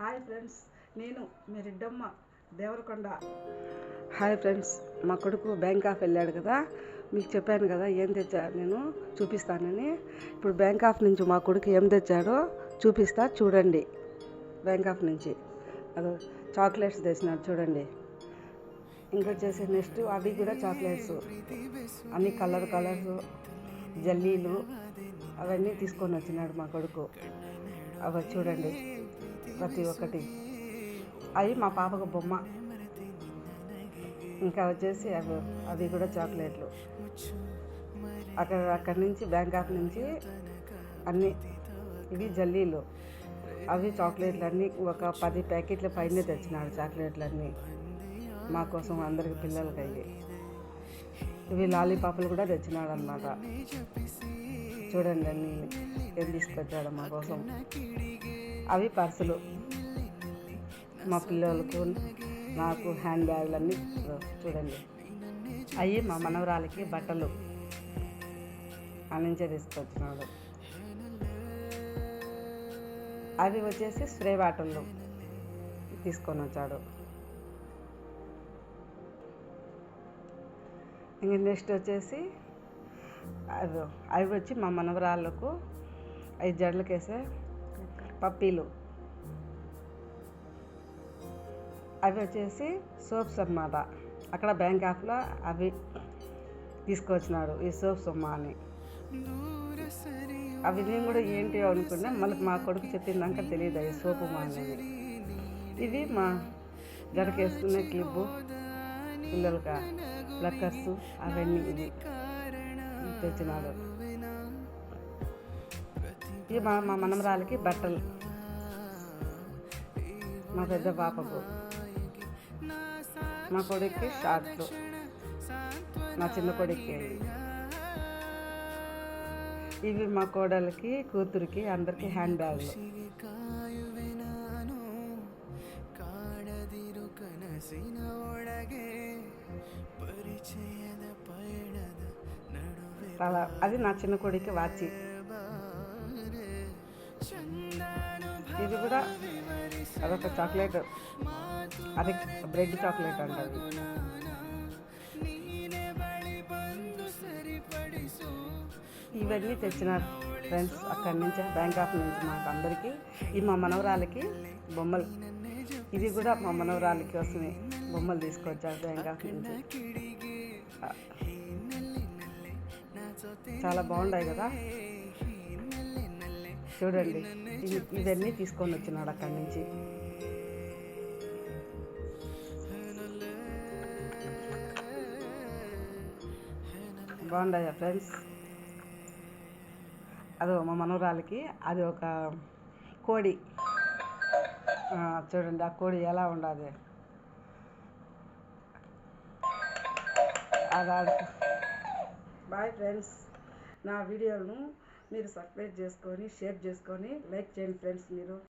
Hi friends నేను మీ Reddamma Devarakonda. Hi friends మా కొడుకు బ్యాంక్ ఆఫ్ వెళ్ళాడు కదా మీకు చెప్పాను కదా ఏం తెచ్చా నేను చూపిస్తానని. ఇప్పుడు బ్యాంకాక్ నుంచి మా కొడుకు ఏం తెచ్చాడో చూపిస్తా చూడండి. బ్యాంక్ ఆఫ్ నుంచి. అదో చాక్లెట్స్ తెచ్చినాడు చూడండి. ఇంకొచ్చేసి నెక్స్ట్ అవి కూడా చాక్లెట్స్. అన్ని కలర్ కలర్స్ జల్లీలు అవన్నీ తీసుకొని వచ్చినాడు మా కొడుకు. అవి చూడండి. ప్రతి ఒక్కటి. అవి మా పాపకు బొమ్మ. ఇంకా వచ్చేసి అవి అవి కూడా చాక్లెట్లు. అక్కడ అక్కడి నుంచి బ్యాంకాక్ నుంచి అన్నీ ఇవి జల్లీలు. అవి చాక్లెట్లు అన్నీ ఒక పది ప్యాకెట్ల పైనే తెచ్చినాడు చాక్లెట్లు అన్నీ మా కోసం అందరికి పిల్లలకి అయ్యి. ఇవి లాలీపాపులు కూడా తెచ్చినాడు అనమాట చూడండి అన్నీ ఏం తీసుకొచ్చాడు మా కోసం. అవి పర్సులు. మా పిల్లలకు నాకు హ్యాండ్ బ్యాగులు అన్నీ చూడండి. అవి మా మనవరాలకి బట్టలు అనించే తీసుకొచ్చినాడు. అవి వచ్చేసి స్ప్రే బాటిళ్ళు తీసుకొని వచ్చాడు. ఇంక నెక్స్ట్ వచ్చేసి అవి అవి వచ్చి మా మనవరాళ్ళకు ఐదు జడలకేసే పప్పీలు. అవి వచ్చేసి సోప్స్ అన్నమాట అక్కడ బ్యాంక్ ఆఫ్లో అవి తీసుకొచ్చినాడు ఈ సోప్స్ అమ్మ అని అవి నేను కూడా ఏంటి అనుకున్నా మళ్ళీ మా కొడుకు చెప్పిందాక తెలియదు అవి సోపు మా అనేది ఇవి మా జడకేసుకునే క్లిబ్బు పిల్లలకి లక్కర్స్ అవన్నీ ఇవి తెచ్చినాడు ఇది మా మా మనమరాలకి బట్టలు. మా పెద్ద పాపకు. మా కొడుక్కి షార్ట్లు. నా చిన్న కొడుక్కి. ఇవి మా కోడలకి కూతురికి అందరికీ హ్యాండ్ బ్యాగ్లు. అలా అది నా చిన్న కొడుకు వాచి. ఇది కూడా అదొక చాక్లెట్ అది బ్రెడ్ చాక్లెట్ అంటారు ఇవన్నీ తెచ్చిన ఫ్రెండ్స్ అక్కడి నుంచి బ్యాంక్ ఆఫ్ నుంచి మాకు అందరికీ ఈ మా మనవరాలకి బొమ్మలు. ఇది కూడా మా మనవరాలకి వస్తుంది బొమ్మలు తీసుకొచ్చారు బ్యాంకాక్ నుంచి. చాలా బాగుంటాయి కదా? చూడండి. ఇవన్నీ తీసుకొని వచ్చినాడు అక్కడి నుంచి. బాగుండయా ఫ్రెండ్స్? అదో మా మనవరాలకి అది ఒక కోడి. చూడండి ఆ కోడి ఎలా ఉండదు అది బాయ్ ఫ్రెండ్స్ నా వీడియోలను మీరు సబ్స్క్రైబ్ చేసుకొని షేర్ చేసుకొని లైక్ చేయండి ఫ్రెండ్స్ మీరు.